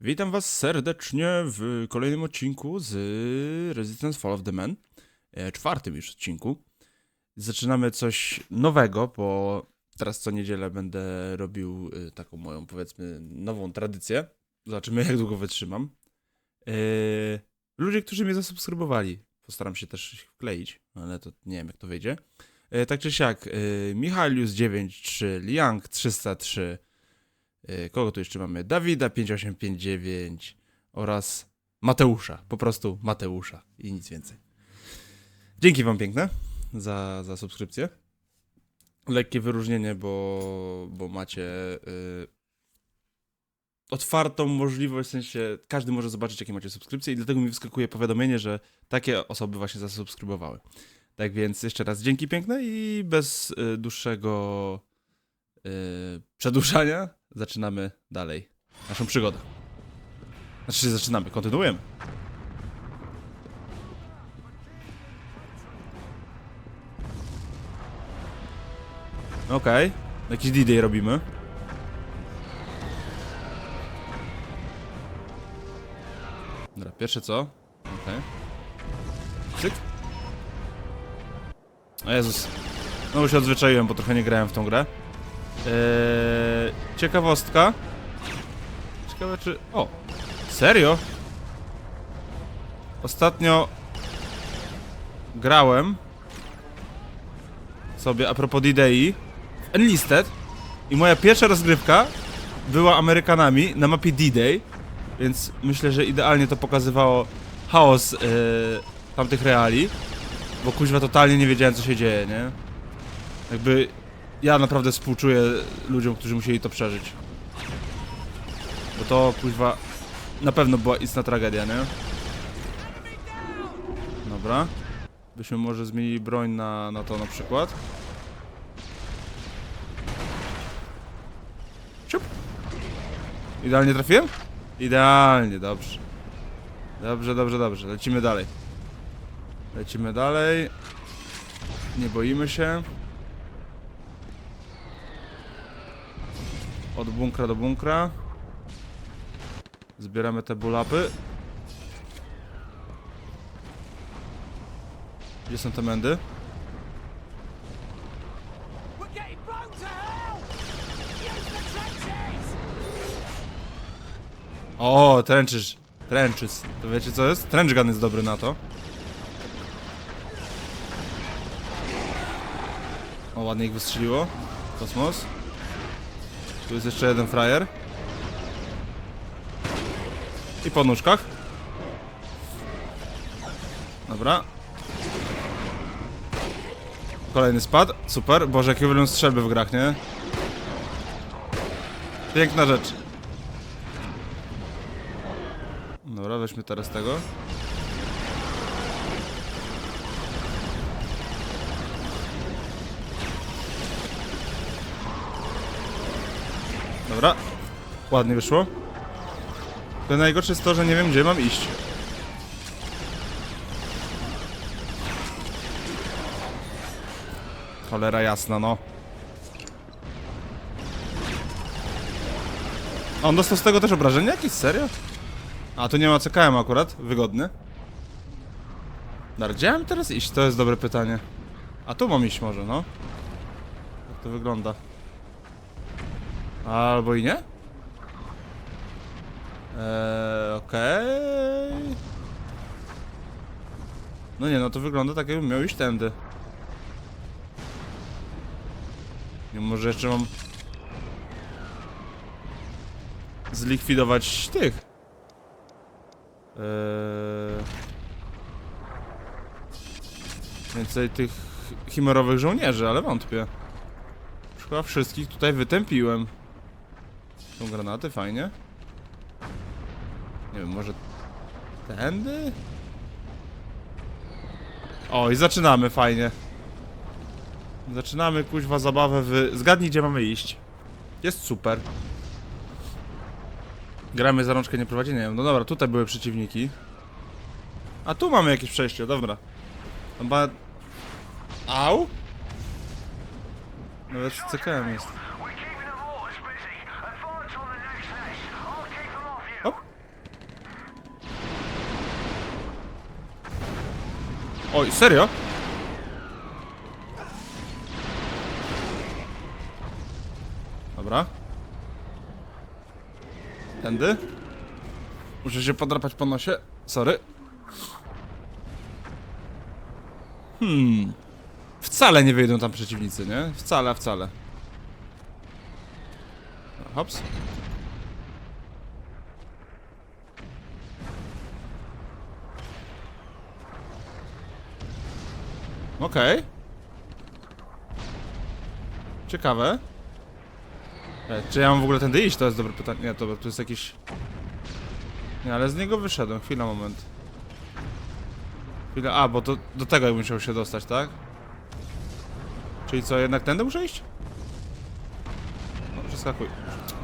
Witam was serdecznie w kolejnym odcinku z Resistance Fall of the Man. E, Czwartym już odcinku. Zaczynamy coś nowego, bo teraz co niedzielę będę robił e, taką moją, powiedzmy, nową tradycję. Zobaczymy, jak długo wytrzymam. E, Ludzie, którzy mnie zasubskrybowali. Postaram się też ich wkleić, ale to nie wiem, jak to wyjdzie. Tak czy siak, e, Michalius 93, Liang 303, Y, Kogo tu jeszcze mamy? Dawida 5859 oraz Mateusza. Po prostu Mateusza i nic więcej. Dzięki wam piękne za, za subskrypcję. Lekkie wyróżnienie, bo, bo macie y, otwartą możliwość, w sensie każdy może zobaczyć, jakie macie subskrypcje i dlatego mi wyskakuje powiadomienie, że takie osoby właśnie zasubskrybowały. Tak więc jeszcze raz dzięki piękne i bez y, dłuższego y, przedłużania zaczynamy dalej naszą przygodę. Znaczy zaczynamy, kontynuujemy. Okej, jakiś D-Day robimy. Dobra, pierwsze co? Okej. Cyk. O Jezus. No się odzwyczaiłem, bo trochę nie grałem w tą grę. Eee, ciekawostka. Ciekawe czy... O! Serio? Ostatnio grałem sobie a propos D-Day w Enlisted i moja pierwsza rozgrywka była Amerykanami na mapie D-Day, więc myślę, że idealnie to pokazywało chaos eee, tamtych reali, bo kuźwa totalnie nie wiedziałem co się dzieje, nie? Jakby ja naprawdę współczuję ludziom, którzy musieli to przeżyć. Bo to, kuźwa, na pewno była istna tragedia, nie? Dobra. Byśmy może zmienili broń na, na to na przykład. Ciup. Idealnie trafiłem? Idealnie, dobrze. Dobrze, dobrze, dobrze. Lecimy dalej. Lecimy dalej. Nie boimy się. Od bunkra do bunkra. Zbieramy te bulapy. Gdzie są te mędy? O, trenches. Trenches. To wiecie co jest? Trench gun jest dobry na to. O, ładnie ich wystrzeliło. Kosmos. Tu jest jeszcze jeden frajer. I po nóżkach. Dobra. Kolejny spad. Super. Boże, jakie lubią strzelby w grach, nie? Piękna rzecz. Dobra, weźmy teraz tego. Dobra. Ładnie wyszło. To najgorsze jest to, że nie wiem gdzie mam iść. Cholera jasna, no. On dostał z tego też obrażenia? Jakieś serio? A tu nie ma CKM akurat, wygodny. Dobra, gdzie mam teraz iść? To jest dobre pytanie. A tu mam iść może, no. Jak to wygląda? Albo i nie? Eee, okej. No nie, no to wygląda tak jakbym miał iść tędy. Nie, może jeszcze mam... Zlikwidować tych. Eee... Więcej tych chimerowych żołnierzy, ale wątpię. Chyba wszystkich tutaj wytępiłem. Są granaty, fajnie. Nie wiem, może tędy? O, i zaczynamy, fajnie. Zaczynamy, kuźwa, zabawę w... Zgadnij, gdzie mamy iść. Jest super. Gramy za rączkę, nie prowadzi? Nie wiem. No dobra, tutaj były przeciwniki. A tu mamy jakieś przejście, dobra. Chyba... Au? Nawet z CKM jest. Oj, serio? Dobra. Tędy. Muszę się podrapać po nosie. Sorry. Hmm. Wcale nie wyjdą tam przeciwnicy, nie? Wcale, wcale. Hops. Okej. Ciekawe. E, czy ja mam w ogóle tędy iść? To jest dobre pytanie. Nie, to, to jest jakiś... Nie, ale z niego wyszedłem. Chwila, moment. Chwila, a, bo to do tego musiał się dostać, tak? Czyli co, jednak tędy muszę iść? No, przeskakuj.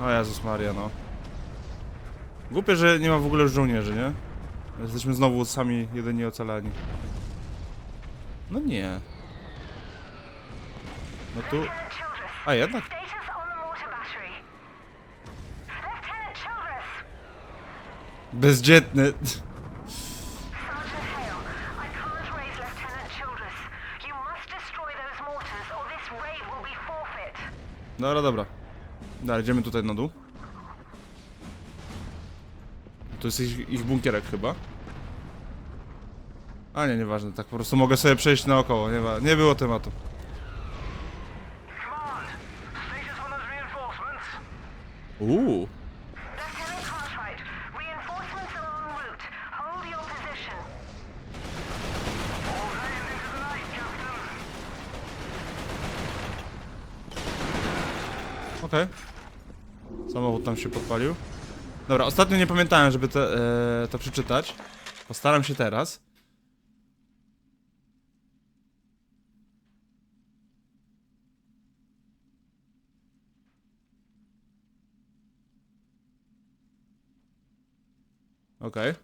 O Jezus Maria, no. Głupie, że nie ma w ogóle żołnierzy, nie? Jesteśmy znowu sami jedyni ocalani. No nie. No tu... A jednak? Bezdzietny. Dobra, dobra. Dobra, idziemy tutaj na dół. To jest ich, ich bunkierek chyba. A nie, nieważne, tak po prostu mogę sobie przejść naokoło, nie, ma, nie było tematu. Uuu. Okej. Samochód tam się podpalił. Dobra, ostatnio nie pamiętałem, żeby te, e, to przeczytać. Postaram się teraz. Okej.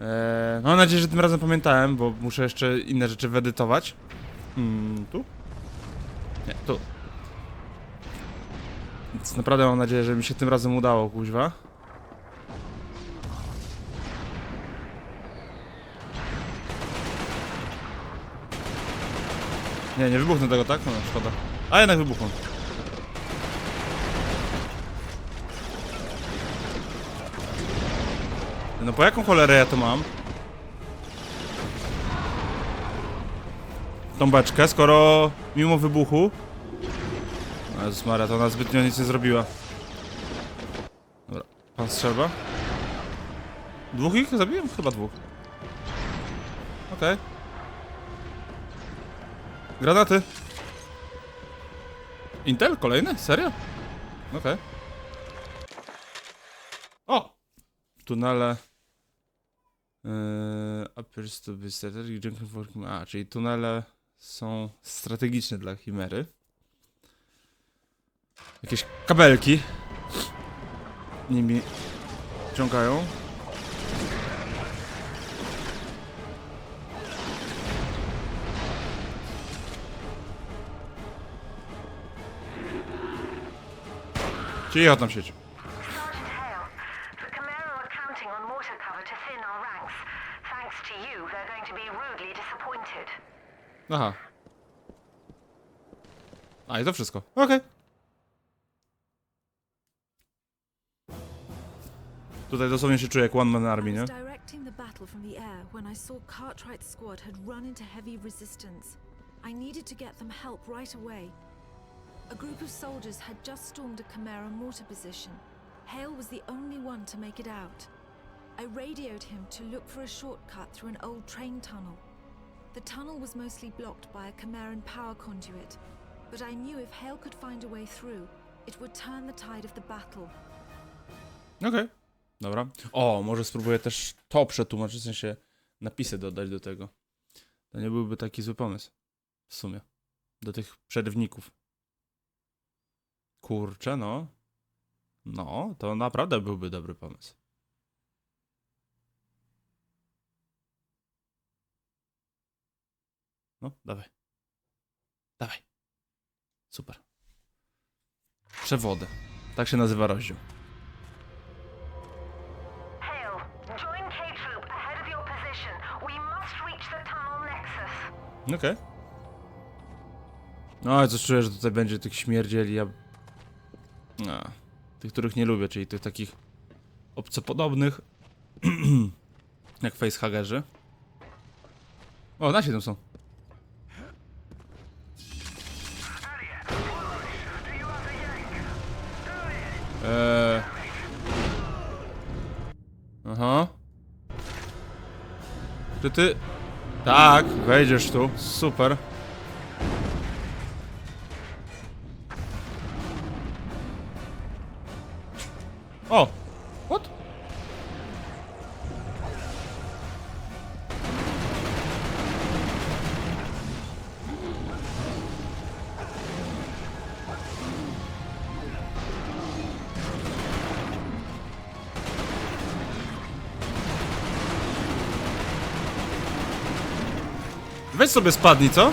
E, Mam nadzieję, że tym razem pamiętałem, bo muszę jeszcze inne rzeczy wyedytować. Hmm, tu? Nie, tu. Więc naprawdę mam nadzieję, że mi się tym razem udało, kuźwa. Nie, nie wybuchnę tego, tak? No, szkoda. A jednak wybuchną. No po jaką cholerę ja to mam? Tą beczkę, skoro mimo wybuchu Jezus Maria, to ona zbytnio nic nie zrobiła. Dobra, pan strzelba. Dwóch ich zabiłem? Chyba dwóch. Okej. Granaty. Intel? Kolejny? Serio? Okej. O! Tunele... Yy, appears to be strategic junction for... A, czyli tunele są strategiczne dla Chimery. Jakieś kabelki nimi ciągają. Cicho tam sieć. Aha. A i to wszystko. Okej. Tutaj dosłownie się czuję jak one man army, I nie? was directing the battle from the air when I saw Cartwright's squad had run into heavy resistance. I needed to get them help right away. A group of soldiers had just stormed a Chimera mortar position. Hale was the only one to make it out. I radioed him to look for a shortcut through an old train tunnel. The tunnel was mostly blocked by a Chimeran power conduit, but I knew if Hale could find a way through, it would turn the tide of the battle. Okej. Dobra. O, może spróbuję też to przetłumaczyć, w sensie napisy dodać do tego. To nie byłby taki zły pomysł. W sumie. Do tych przerywników. Kurczę, no. No, to naprawdę byłby dobry pomysł. No, dawaj. Dawaj. Super. Przewody. Tak się nazywa rozdział. Hale, join K Troop ahead of your position. We must reach Okej. No, ale coś czuję, że tutaj będzie tych śmierdzieli, ja... A, tych, których nie lubię, czyli tych takich obcopodobnych, jak facehagerzy. O, nasi tam są. Eee... Aha. Czy ty... Tak, wejdziesz tu. Super. Weź sobie spadnij, co?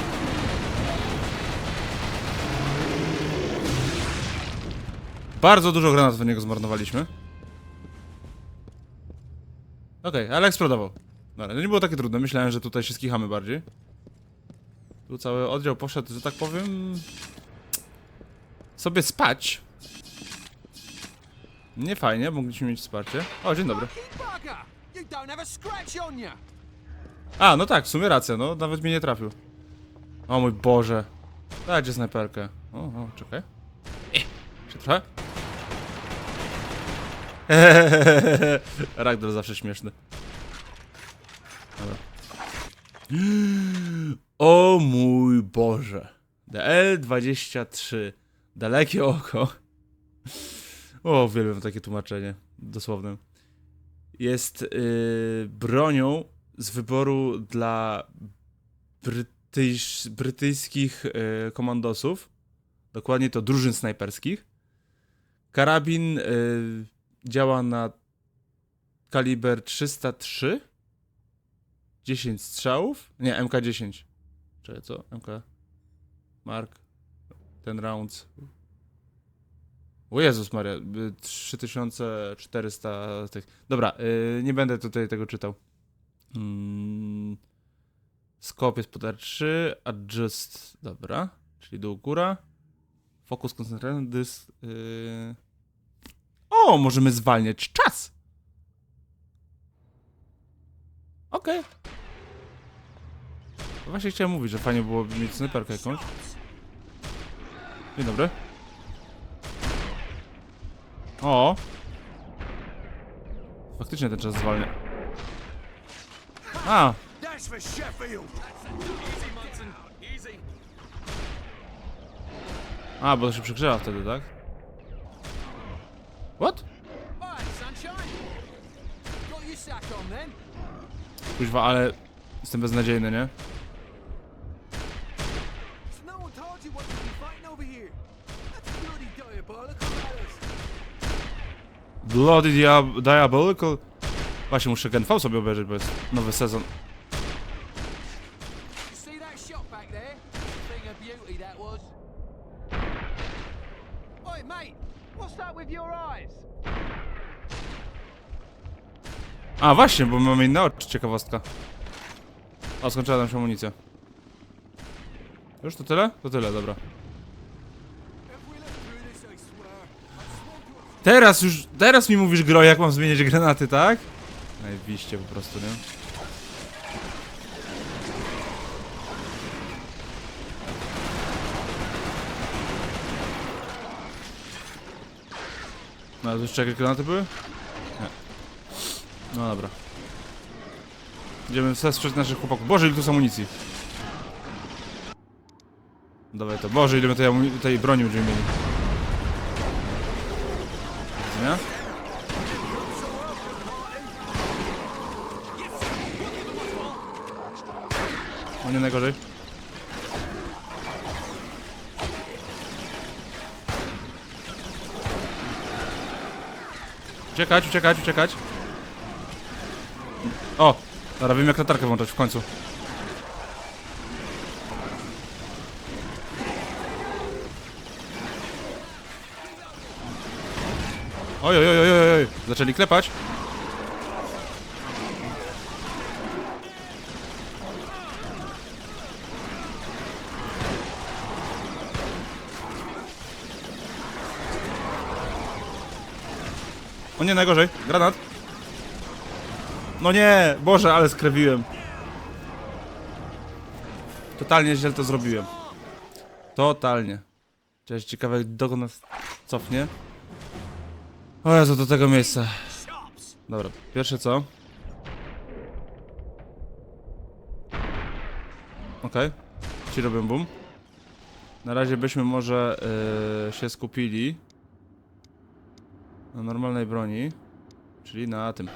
Bardzo dużo granatów w niego zmarnowaliśmy. Okej, ale eksplodował. Dobra, to nie było takie trudne. Myślałem, że tutaj się skichamy bardziej. Tu cały oddział poszedł, że tak powiem... sobie spać. Nie fajnie, mogliśmy mieć wsparcie. O, dzień dobry. A no tak, w sumie racja, no, nawet mnie nie trafił. O mój Boże. Dajcie snajperkę. O, o, czekaj. Jeszcze trochę. Ragdoll zawsze śmieszny. Dobra. O mój Boże. DL23. Dalekie oko. O, uwielbiam takie tłumaczenie. Dosłowne. Jest yy, bronią z wyboru dla brytyjs, brytyjskich yy, komandosów. Dokładnie to drużyn snajperskich. Karabin yy, działa na kaliber 303. 10 strzałów. Nie, MK10. Czekaj, co? MK. Mark. Ten rounds. O Jezus Maria, y, 3400 tych. Dobra, y, nie będę tutaj tego czytał. Mm, scope jest pod R3, adjust, dobra, czyli dół góra. Focus concentration, dys... y, O, możemy zwalniać czas! Okej. Właśnie chciałem mówić, że fajnie byłoby mieć snajperkę jakąś. Dzień dobry. O! Faktycznie ten czas zwalnia. A! A, bo to się przegrzewa wtedy, tak? What? Kuźwa, ale jestem beznadziejny, nie? Bloody Diab Diabolical. Właśnie muszę Gen V sobie obejrzeć, bo jest nowy sezon. A, właśnie, bo mamy inne oczy, ciekawostka. O, skończyła nam się amunicja. Już to tyle? To tyle, dobra. Teraz już, teraz mi mówisz gro, jak mam zmieniać granaty, tak? Najwiście po prostu, nie? No, ale jeszcze jakieś granaty były? Nie. No dobra. Idziemy wesprzeć naszych chłopaków. Boże, ile tu jest amunicji. Dawaj to. Boże, ile my tej, tej broni będziemy mieli. O nie najgorzej. Uciekać, uciekać, uciekać. O! Dobra, wiem jak latarkę włączać w końcu. Oj, oj, oj, oj, oj. Zaczęli klepać. Nie, najgorzej. Granat. No nie, Boże, ale skrewiłem. Totalnie źle to zrobiłem. Totalnie. Cześć, ciekawe dokąd nas cofnie. O Jezu, do tego miejsca. Dobra, pierwsze co? Okej. Ci robią boom. Na razie byśmy może yy, się skupili na normalnej broni, czyli na tym.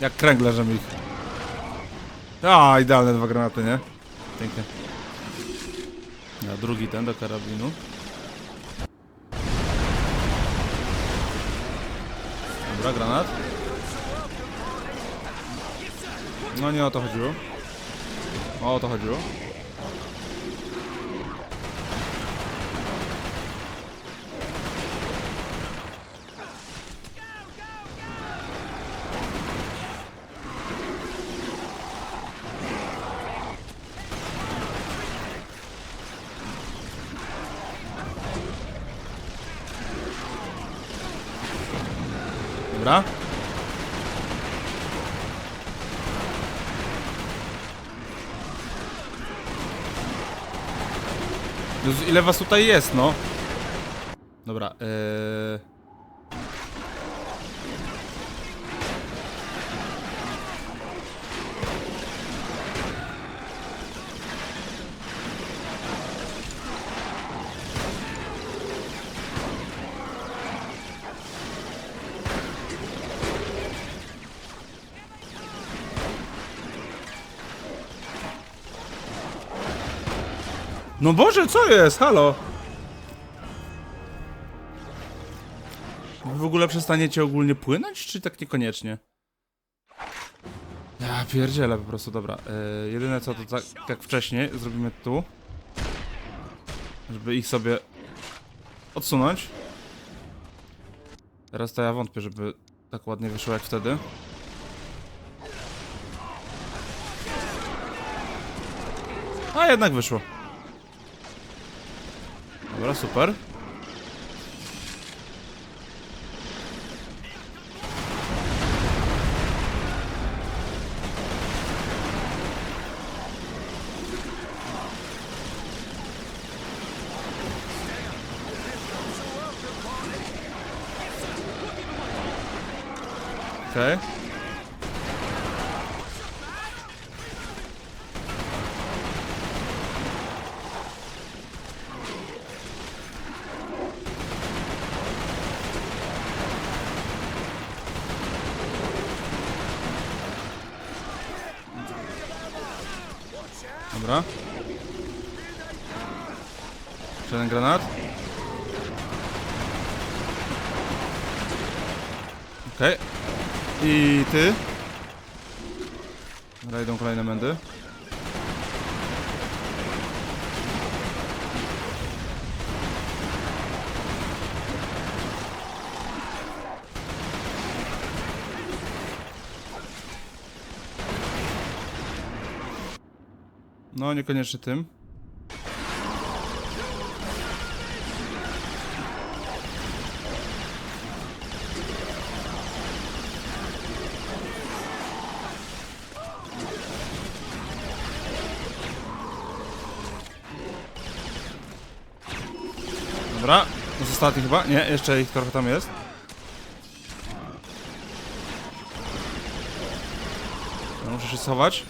Jak kręglarzem ich. A, idealne dwa granaty, nie? Pięknie. A drugi ten do karabinu. Dobra, granat. No nie o to chodziło. O to chodziło. Dobra. Ile was tutaj jest, no? Dobra, yy... No Boże, co jest? Halo? Wy w ogóle przestaniecie ogólnie płynąć, czy tak niekoniecznie? Ja pierdzielę po prostu, dobra. Yy, jedyne co to tak jak wcześniej, zrobimy tu. Żeby ich sobie odsunąć. Teraz to ja wątpię, żeby tak ładnie wyszło jak wtedy. A jednak wyszło. Dobra, super. Dobra. Jeszcze jeden granat. Okej. I ty. Dobra, idą kolejne mędy. Niekoniecznie tym. Dobra, jest ostatni chyba. Nie, jeszcze ich trochę tam jest. Ja muszę się schować.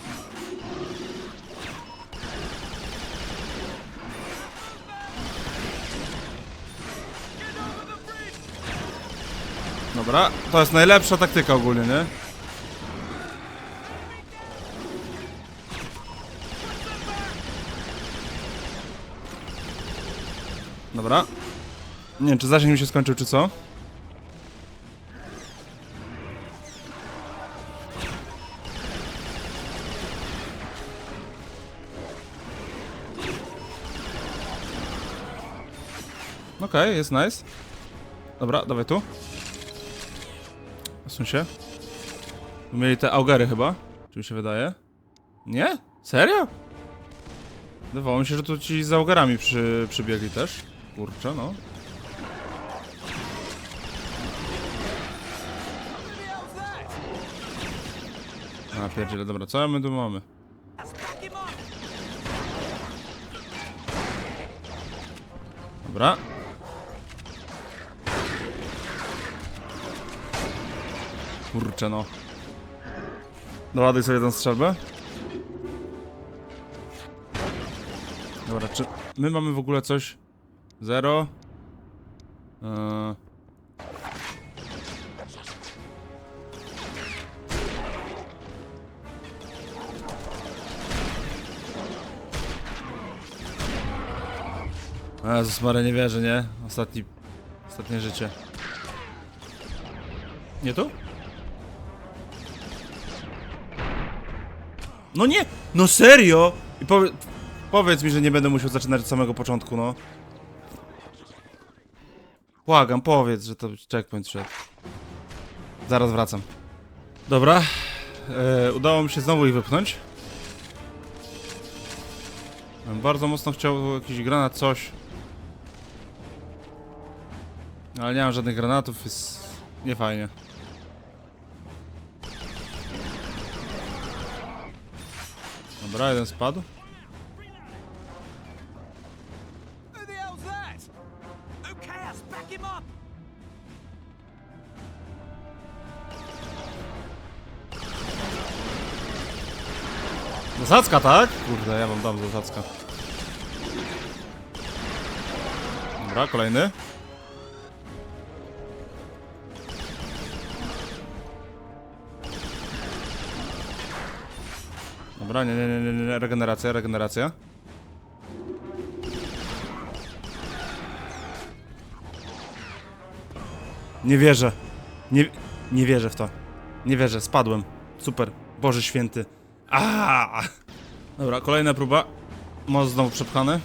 Dobra, to jest najlepsza taktyka ogólnie, nie? Dobra. Nie wiem, czy zasięg mi się skończył, czy co? Okej, jest nice. Dobra, dawaj tu. Odsuń się. Mieli te augery chyba. Czy mi się wydaje? Nie? Serio? Wydawało mi się, że tu ci z zaugarami przy, przybiegli też. Kurczę, no. A pierdziele, dobra, co my tu mamy? Dobra. Kurczę no. Doładuj sobie tą strzelbę. Dobra, czy my mamy w ogóle coś? Zero. Eee. Jezus Maria, nie wierzę, nie? Ostatni... Ostatnie życie. Nie tu? No nie! No serio! I powie... powiedz mi, że nie będę musiał zaczynać od samego początku, no. Błagam, powiedz, że to checkpoint szedł. Zaraz wracam. Dobra. E, udało mi się znowu ich wypchnąć. Bardzo mocno chciał jakiś granat, coś. Ale nie mam żadnych granatów, jest niefajnie. Dobra, jeden spadł. Zasadzka, tak? Kurde, ja wam dam zasadzka. Dobra, kolejny. Dobra, nie, nie, nie, nie, regeneracja, regeneracja. Nie wierzę. Nie, nie wierzę w to. Nie wierzę, spadłem. Super. Boże święty. Aaaa! Dobra, kolejna próba. Most znowu przepchany.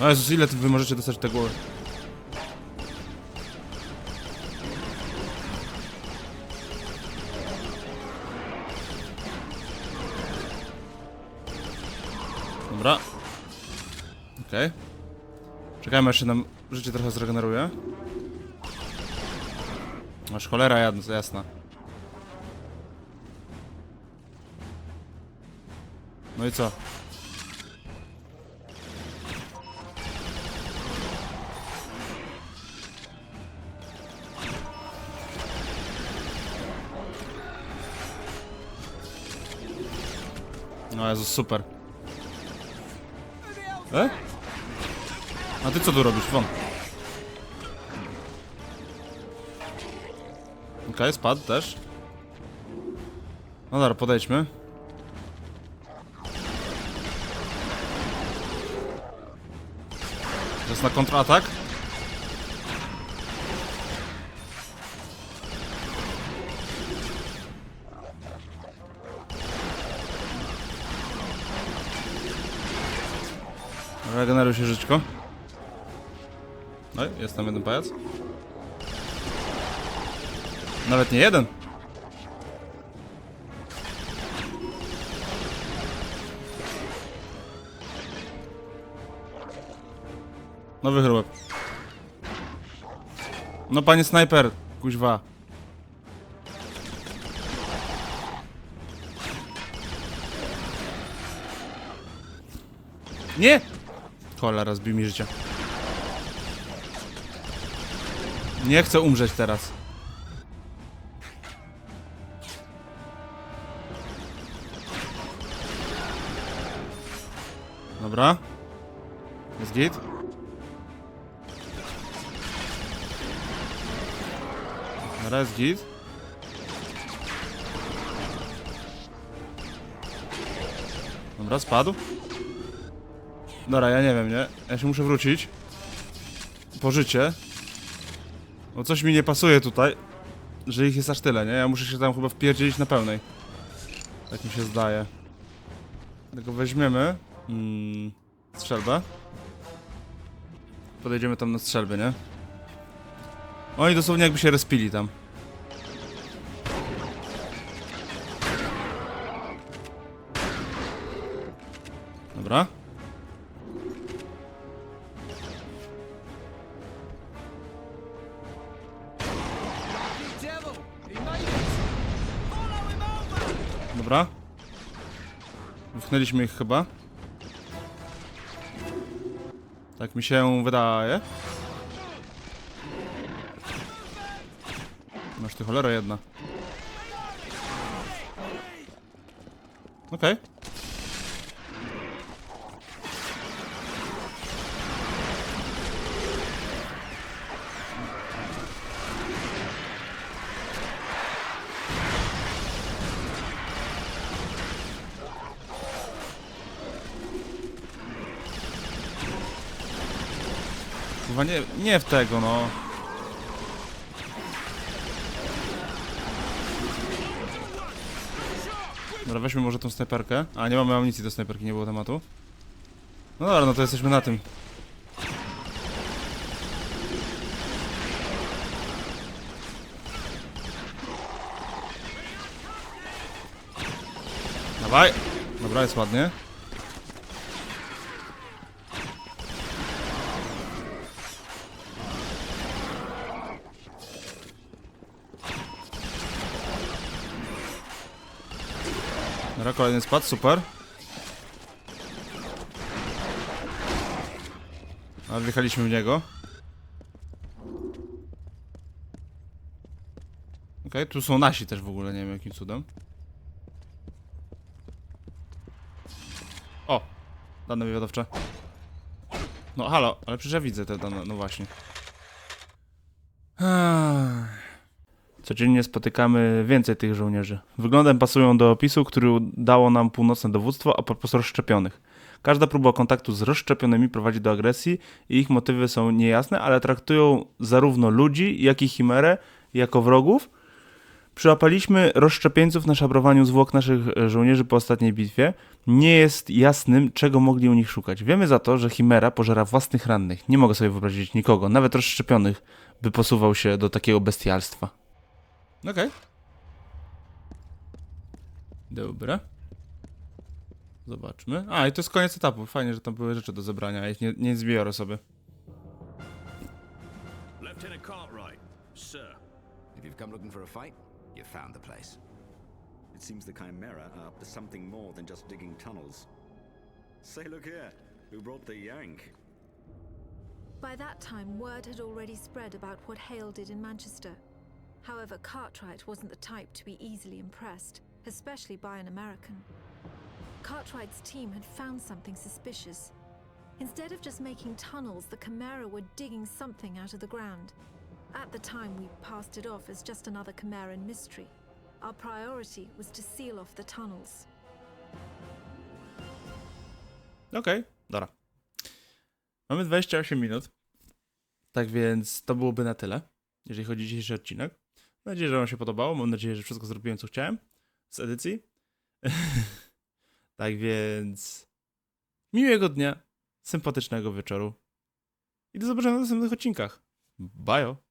O Jezus, ile wy możecie dostać te głowy? Dobra. Okej. Czekajmy, aż się nam życie trochę zregeneruje. Aż cholera jasna. No i co? No Jezus, super. E? A ty co tu robisz? Won. Okej, spadł też. No dobra, podejdźmy. Jest na kontratak. Regeneruj się żyćko. No, jest tam jeden pajac. Nawet nie jeden. Nowy chrobek. No panie snajper, kuźwa. Nie! Cholera, zbił mi życie. Nie chcę umrzeć teraz. Dobra. Jest git. Dobra, jest git. Dobra, spadł. Dobra, ja nie wiem, nie? Ja się muszę wrócić. Po życie. Bo coś mi nie pasuje tutaj. że ich jest aż tyle, nie? Ja muszę się tam chyba wpierdzielić na pełnej. Tak mi się zdaje. Tylko weźmiemy mm, strzelbę. Podejdziemy tam na strzelby, nie? Oni dosłownie jakby się respili tam. Dobra. Wypchnęliśmy ich chyba. Tak mi się wydaje. Masz ty cholera jedna. Okej. Chyba nie, w tego, no. Dobra, weźmy może tą snajperkę. A, nie mamy amunicji do snajperki, nie było tematu. No dobra, no to jesteśmy na tym. Dawaj! Dobra, jest ładnie. Dobra, kolejny spad, super. A wjechaliśmy w niego. Okej, tu są nasi też w ogóle, nie wiem jakim cudem. O! Dane wywiadowcze. No halo, ale przecież ja widzę te dane, no właśnie. Ech. Codziennie spotykamy więcej tych żołnierzy. Wyglądem pasują do opisu, który dało nam północne dowództwo a propos rozszczepionych. Każda próba kontaktu z rozszczepionymi prowadzi do agresji i ich motywy są niejasne, ale traktują zarówno ludzi, jak i chimerę jako wrogów. Przyłapaliśmy rozszczepieńców na szabrowaniu zwłok naszych e, żołnierzy po ostatniej bitwie. Nie jest jasnym, czego mogli u nich szukać. Wiemy za to, że chimera pożera własnych rannych. Nie mogę sobie wyobrazić nikogo, nawet rozszczepionych, by posuwał się do takiego bestialstwa. Okej. Dobra. Zobaczmy. A, i to jest koniec etapu. Fajnie, że tam były rzeczy do zebrania. Ja ich nie, nie zbiorę sobie. Lieutenant Cartwright, sir. If you've come looking for a fight, you've found the place. It seems the Chimera are up to something more than just digging tunnels. Say, look here. Who brought the yank? By that time, word had already spread about what Hale did in Manchester. However, Cartwright wasn't the type to be easily impressed, especially by an American. Cartwright's team had found something suspicious. Instead of just making tunnels, the Chimera were digging something out of the ground. At the time, we passed it off as just another Chimeran mystery. Our priority was to seal off the tunnels. Okej, dobra. Mamy 28 minut. Tak więc to byłoby na tyle, jeżeli chodzi o dzisiejszy odcinek. Mam nadzieję, że Wam się podobało. Mam nadzieję, że wszystko zrobiłem, co chciałem z edycji. tak więc miłego dnia, sympatycznego wieczoru i do zobaczenia w następnych odcinkach. Bajo!